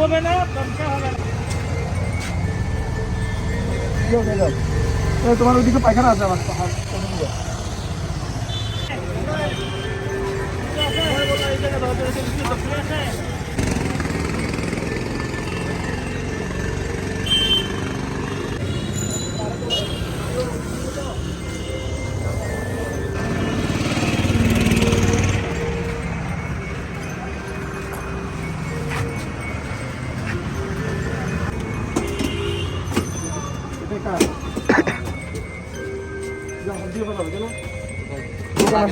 হবে না দমকা হবে না তোমার ওইদিকে পায়খানা আছে আমার আসসালামু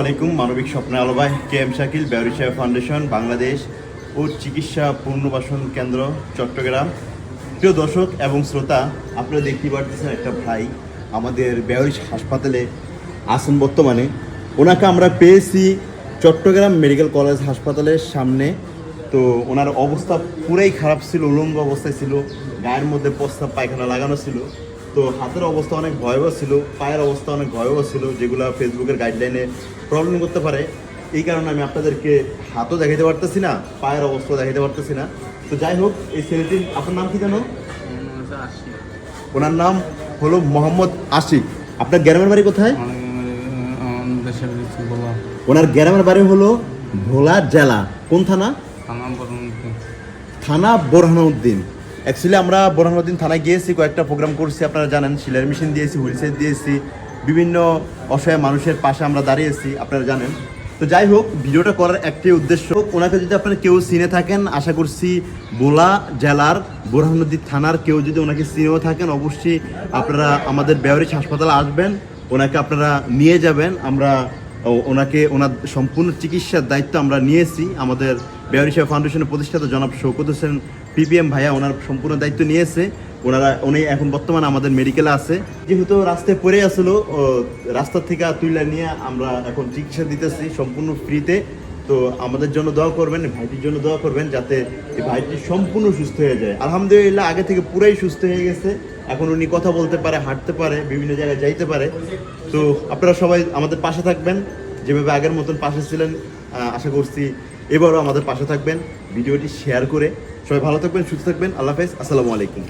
আলাইকুম, মানবিক স্বপ্নে আলো ভাই, কে এম শাকিল ব্যবসায় ফাউন্ডেশন, বাংলাদেশ ও চিকিৎসা পুনর্বাসন কেন্দ্র, চট্টগ্রাম। প্রিয় দর্শক এবং শ্রোতা, আপনারা দেখতে পাচ্ছেন একটা ভাই আমাদের ব্যবহারিক হাসপাতালে আছেন বর্তমানে। ওনাকে আমরা পেয়েছি চট্টগ্রাম মেডিকেল কলেজ হাসপাতালের সামনে। তো ওনার অবস্থা পুরাই খারাপ ছিল, উলঙ্গ অবস্থায় ছিল, গায়ের মধ্যে প্রস্তাব পায়খানা লাগানো ছিল। তো হাতের অবস্থা অনেক ভয়াবহ ছিল, পায়ের অবস্থা অনেক ভয়াবহ ছিল, যেগুলো ফেসবুকের গাইডলাইনে প্রবলেম করতে পারে। এই কারণে আমি আপনাদেরকে হাতও দেখাতে পারতেছি না, পায়ের অবস্থা দেখাতে পারতেছি না। তো যাই হোক, এই ছেলেটির, আপনার নাম কি জানো ওনার নাম হলো মোহাম্মদ আশিক। আপনার গ্রামের বাড়ি কোথায়? ওনার গ্রামের বাড়ি হলো ভোলা জেলা। কোন থানা? থানা থানা অ্যাকচুয়ালি আমরা বোরহানুদ্দিন থানায় গিয়েছি, কয়েকটা প্রোগ্রাম করছি, আপনারা জানেন সিলার মেশিন দিয়েছি হুইলচেয়ার দিয়েছি, বিভিন্ন অসহায় মানুষের পাশে আমরা দাঁড়িয়েছি, আপনারা জানেন। তো যাই হোক, ভিডিওটা করার একটি উদ্দেশ্য ওনাকে যদি আপনারা কেউ চিনে থাকেন, আশা করছি বোলা জেলার বোরহানুদ্দিন থানার কেউ যদি ওনাকে চিনেও থাকেন, অবশ্যই আপনারা আমাদের বেওয়ারিশ হাসপাতালে আসবেন, ওনাকে আপনারা নিয়ে যাবেন, আমরা ওনাকে ওনার সম্পূর্ণ চিকিৎসার দায়িত্ব আমরা নিয়েছি, আমাদের বেয়ারিশা ফাউন্ডেশনের প্রতিষ্ঠাতা জনাব শৌকত হোসেন পিপিএম ভাইয়া ওনার সম্পূর্ণ দায়িত্ব নিয়েছে ওনারা, উনি এখন বর্তমানে আমাদের মেডিকেলে আছে। যেহেতু রাস্তায় পড়ে আসলো রাস্তা থেকে তুলে নিয়ে আমরা এখন চিকিৎসা দিতেছি সম্পূর্ণ ফ্রিতে তো আমাদের জন্য দোয়া করবেন, ভাইটির জন্য দোয়া করবেন যাতে এই ভাইটি সম্পূর্ণ সুস্থ হয়ে যায়। আলহামদুলিল্লাহ, আগে থেকে পুরাই সুস্থ হয়ে গেছে। এখন উনি কথা বলতে পারে, হাঁটতে পারে, বিভিন্ন জায়গায় যাইতে পারে। তো আপনারা সবাই আমাদের পাশে থাকবেন। যেভাবে আগের মতন পাশে ছিলেন আশা করছি এবারও আমাদের পাশে থাকবেন। ভিডিওটি শেয়ার করে সবাই ভালো থাকবেন, সুস্থ থাকবেন। আল্লাহ হাফেজ, আসসালামু আলাইকুম।